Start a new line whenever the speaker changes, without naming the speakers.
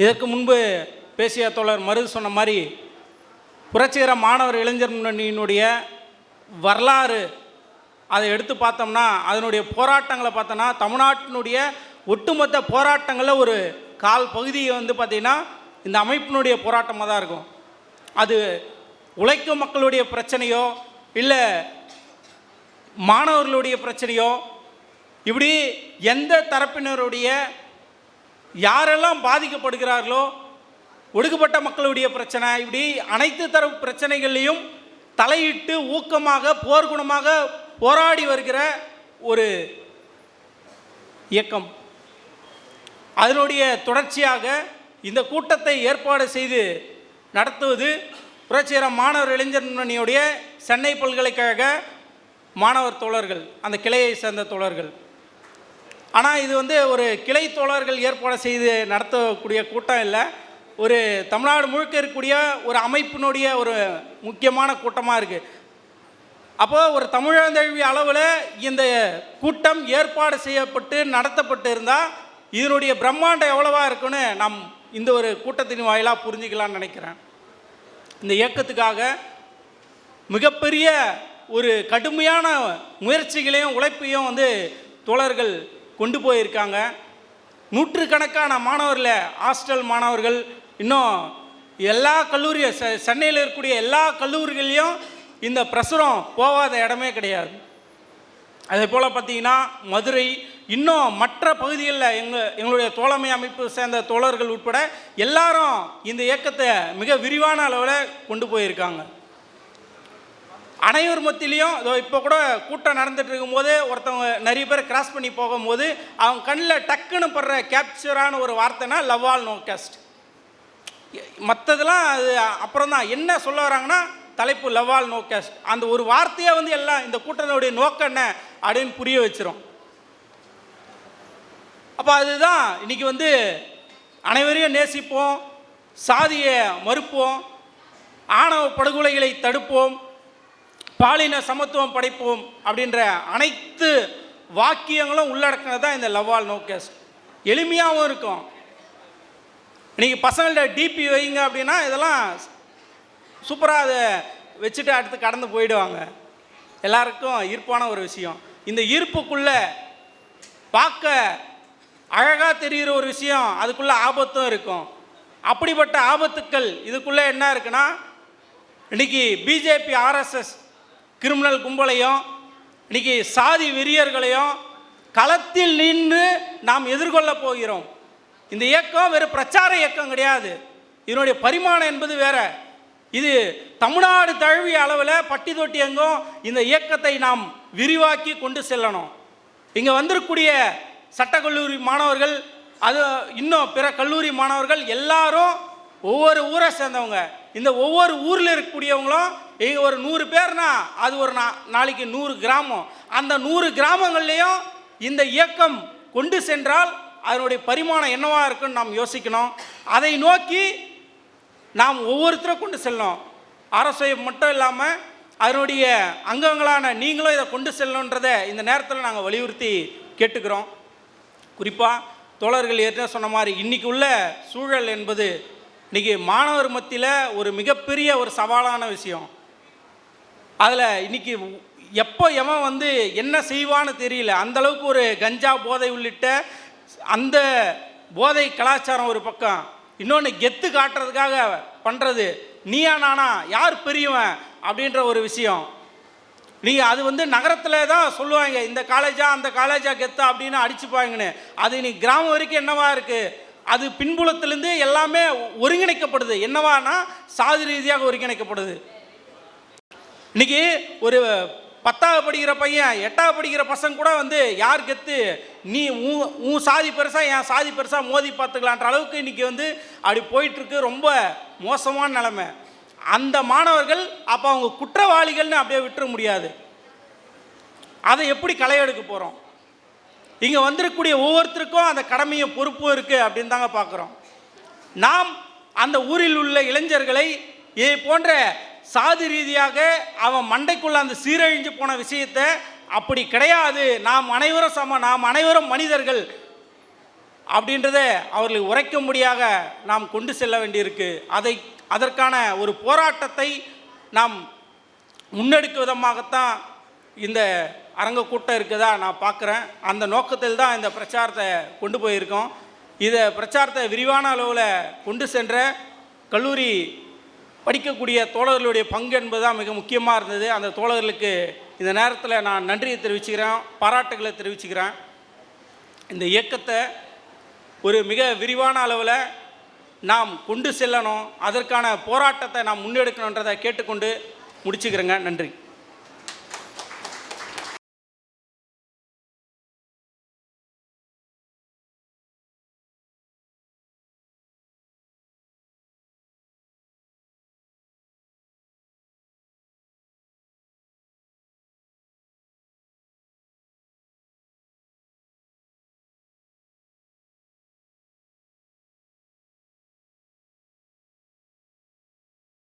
இதற்கு முன்பு பேசிய தோழர் மருது சொன்ன மாதிரி புரட்சிகர மாணவர் இளைஞர் முன்னணியினுடைய வரலாறு அதை எடுத்து பார்த்தோம்னா அதனுடைய போராட்டங்களை பார்த்தோன்னா தமிழ்நாட்டினுடைய ஒட்டுமொத்த போராட்டங்களில் ஒரு கால் பகுதியை வந்து பார்த்திங்கன்னா இந்த அமைப்பினுடைய போராட்டமாக தான் இருக்கும். அது உழைக்கும் மக்களுடைய பிரச்சனையோ இல்லை மாணவர்களுடைய பிரச்சனையோ இப்படி எந்த தரப்பினருடைய யாரெல்லாம் பாதிக்கப்படுகிறார்களோ ஒடுக்கப்பட்ட மக்களுடைய பிரச்சனை இப்படி அனைத்து தரப்பு பிரச்சனைகள்லையும் தலையிட்டு ஊக்கமாக போர்க்குணமாக போராடி வருகிற ஒரு இயக்கம். அதனுடைய தொடர்ச்சியாக இந்த கூட்டத்தை ஏற்பாடு செய்து நடத்துவது புரட்சிகர மாணவர் இளைஞர் முன்னணியுடைய சென்னை பல்கலைக்கழக மாணவர் தோழர்கள் அந்த கிளையை சேர்ந்த தோழர்கள். ஆனால் இது வந்து ஒரு கிளை தோழர்கள் ஏற்பாடு செய்து நடத்தக்கூடிய கூட்டம் இல்லை. ஒரு தமிழ்நாடு முழுக்க இருக்கக்கூடிய ஒரு அமைப்பினுடைய ஒரு முக்கியமான கூட்டமாக இருக்குது அப்போது ஒரு தமிழந்தழுவி அளவில் இந்த கூட்டம் ஏற்பாடு செய்யப்பட்டு நடத்தப்பட்டு இருந்தால் இதனுடைய பிரம்மாண்டம் எவ்வளவா இருக்குன்னு நாம் இந்த ஒரு கூட்டத்தின் வாயிலாக புரிஞ்சுக்கலாம்னு நினைக்கிறேன். இந்த இயக்கத்துக்காக மிகப்பெரிய ஒரு கடுமையான முயற்சிகளையும் உழைப்பையும் வந்து தோழர்கள் கொண்டு போயிருக்காங்க. நூற்றுக்கணக்கான மாணவர்களை ஹாஸ்டல் மாணவர்கள் இன்னும் எல்லா கல்லூரி ச சென்னையில் இருக்கக்கூடிய எல்லா கல்லூரிகள்லையும் இந்த பிரசுரம் போகாத இடமே கிடையாது. அதே போல் பார்த்தீங்கன்னா மதுரை இன்னும் மற்ற பகுதிகளில் எங்கள் எங்களுடைய தோழமை அமைப்பு சேர்ந்த தோழர்கள் உட்பட எல்லாரும் இந்த இயக்கத்தை மிக விரிவான அளவில் கொண்டு போயிருக்காங்க. அனைவர் மத்திலையும் இதோ இப்போ கூட கூட்டம் நடந்துட்டு இருக்கும்போது ஒருத்தவங்க நிறைய பேர் கிராஸ் பண்ணி போகும்போது அவங்க கண்ணில் டக்குன்னு படுற கேப்சரான ஒரு வார்த்தைனா லவ் ஆல் நோ கேஸ்ட் மற்றதெல்லாம் அது அப்புறம் தான். என்ன சொல்ல வராங்கன்னா தலைப்பு லவ் ஆல் நோ கேஸ்ட் அந்த ஒரு வார்த்தையை வந்து எல்லாம் இந்த கூட்டத்தினுடைய நோக்கம் என்ன அப்படின்னு புரிய வச்சிரும். அப்போ அதுதான் இன்னைக்கு வந்து அனைவரையும் நேசிப்போம் சாதியை மறுப்போம் ஆணவ படுகொலைகளை தடுப்போம் பாலின சமத்துவம் படைப்போம் அப்படின்ற அனைத்து வாக்கியங்களும் உள்ளடக்கினது தான் இந்த லவ்வால் நோக்கஸ் எளிமையாகவும் இருக்கும். இன்றைக்கி பசங்கள்கிட்ட டிபி வைங்க அப்படின்னா இதெல்லாம் சூப்பராக அதை வச்சுட்டு அடுத்து கடந்து போயிடுவாங்க. எல்லாருக்கும் ஈர்ப்பான ஒரு விஷயம். இந்த ஈர்ப்புக்குள்ளே பார்க்க அழகாக தெரிகிற ஒரு விஷயம் அதுக்குள்ளே ஆபத்தும் இருக்கும். அப்படிப்பட்ட ஆபத்துக்கள் இதுக்குள்ளே என்ன இருக்குன்னா இன்னைக்கு பிஜேபி ஆர்எஸ்எஸ் கிரிமினல் கும்பலையும் இன்னைக்கு சாதி வெறியர்களையும் களத்தில் நின்று நாம் எதிர்கொள்ள போகிறோம். இந்த இயக்கம் வெறும் பிரச்சார இயக்கம் கிடையாது. இதனுடைய பரிமாணம் என்பது வேற. இது தமிழ்நாடு தழுவிய அளவில் பட்டி தொட்டி எங்கும் இந்த இயக்கத்தை நாம் விரிவாக்கி கொண்டு செல்லணும். இங்கே வந்திருக்கக்கூடிய சட்டக்கல்லூரி மாணவர்கள் அது இன்னும் பிற கல்லூரி மாணவர்கள் எல்லாரும் ஒவ்வொரு ஊரை சேர்ந்தவங்க. இந்த ஒவ்வொரு ஊரில் இருக்கக்கூடியவங்களும் இங்கே ஒரு நூறு பேர்னா அது ஒரு நா நாளைக்கு நூறு கிராமம். அந்த நூறு கிராமங்கள்லேயும் இந்த இயக்கம் கொண்டு சென்றால் அதனுடைய பரிமாணம் என்னவாக இருக்குன்னு நாம் யோசிக்கணும். அதை நோக்கி நாம் ஒவ்வொருத்தரும் கொண்டு செல்லணும். அரசை மட்டும் இல்லாமல் அதனுடைய அங்கங்களான நீங்களும் இதை கொண்டு செல்லணுன்றதை இந்த நேரத்தில் நாங்கள் வலியுறுத்தி கேட்டுக்கிறோம். குறிப்பாக தோழர்கள் ஏற்கனவே சொன்ன மாதிரி இன்றைக்கி உள்ள சூழல் என்பது இன்றைக்கி மாணவர் மத்தியில் ஒரு மிகப்பெரிய ஒரு சவாலான விஷயம். அதில் இன்றைக்கி எப்போ எவன் வந்து என்ன செய்வான்னு தெரியல. அந்தளவுக்கு ஒரு கஞ்சா போதை உள்ளிட்ட அந்த போதை கலாச்சாரம் ஒரு பக்கம். இன்னொன்று கெத்து காட்டுறதுக்காக பண்ணுறது நீயா நானா? யார் பெரியவன்? அப்படின்ற ஒரு விஷயம். நீங்கள் அது வந்து நகரத்தில் தான் சொல்லுவாங்க. இந்த காலேஜா அந்த காலேஜா கெத்தா அப்படின்னு அடிச்சுப்பாங்கன்னு. அது இன்னைக்கு கிராமம் வரைக்கும் என்னவா இருக்குது அது பின்புலத்திலேருந்து எல்லாமே ஒருங்கிணைக்கப்படுது. என்னவானா? சாதி ரீதியாக ஒருங்கிணைக்கப்படுது. இன்னைக்கு ஒரு பத்தாவது படிக்கிற பையன் எட்டாவது படிக்கிற பசங்க கூட வந்து யார் கெத்து நீ உன் உன் சாதி பெருசாக என் சாதி பெருசாக மோதி பார்த்துக்கலான்ற அளவுக்கு இன்னைக்கு வந்து அப்படி போயிட்டுருக்கு. ரொம்ப மோசமான நிலமை. அந்த மாணவர்கள் அப்போ அவங்க குற்றவாளிகள்னு அப்படியே விட்டுற முடியாது. அதை எப்படி களை எடுக்க போகிறோம் இங்கே வந்திருக்கக்கூடிய ஒவ்வொருத்தருக்கும் அந்த கடமையும் பொறுப்பும் இருக்குது அப்படின்னு தாங்க பார்க்குறோம் நாம் அந்த ஊரில் உள்ள இளைஞர்களை இது போன்ற சாதி ரீதியாக அவன் மண்டைக்குள்ள அந்த சீரழிஞ்சு போன விஷயத்தை அப்படி கிடையாது. நாம் அனைவரும் சம நாம் அனைவரும் மனிதர்கள் அப்படின்றத அவர்களுக்கு உரைக்க முடியாக நாம் கொண்டு செல்ல வேண்டியிருக்கு. அதை அதற்கான ஒரு போராட்டத்தை நாம் முன்னெடுக்க விதமாகத்தான் இந்த அரங்க கூட்டம் இருக்குதா நான் பார்க்குறேன். அந்த நோக்கத்தில் தான் இந்த பிரச்சாரத்தை கொண்டு போயிருக்கோம். இதை பிரச்சாரத்தை விரிவான அளவில் கொண்டு சென்ற கல்லூரி படிக்கக்கூடிய தோழர்களுடைய பங்கு என்பது தான் மிக முக்கியமாக இருந்தது. அந்த தோழர்களுக்கு இந்த நேரத்தில் நான் நன்றியை தெரிவிச்சுக்கிறேன் பாராட்டுகளை தெரிவிச்சுக்கிறேன். இந்த இயக்கத்தை ஒரு மிக விரிவான அளவில் நாம் கொண்டு செல்லணும். அதற்கான போராட்டத்தை நாம் முன்னெடுக்கணுன்றதை கேட்டுக்கொண்டு முடிச்சுக்கிறேங்க. நன்றி.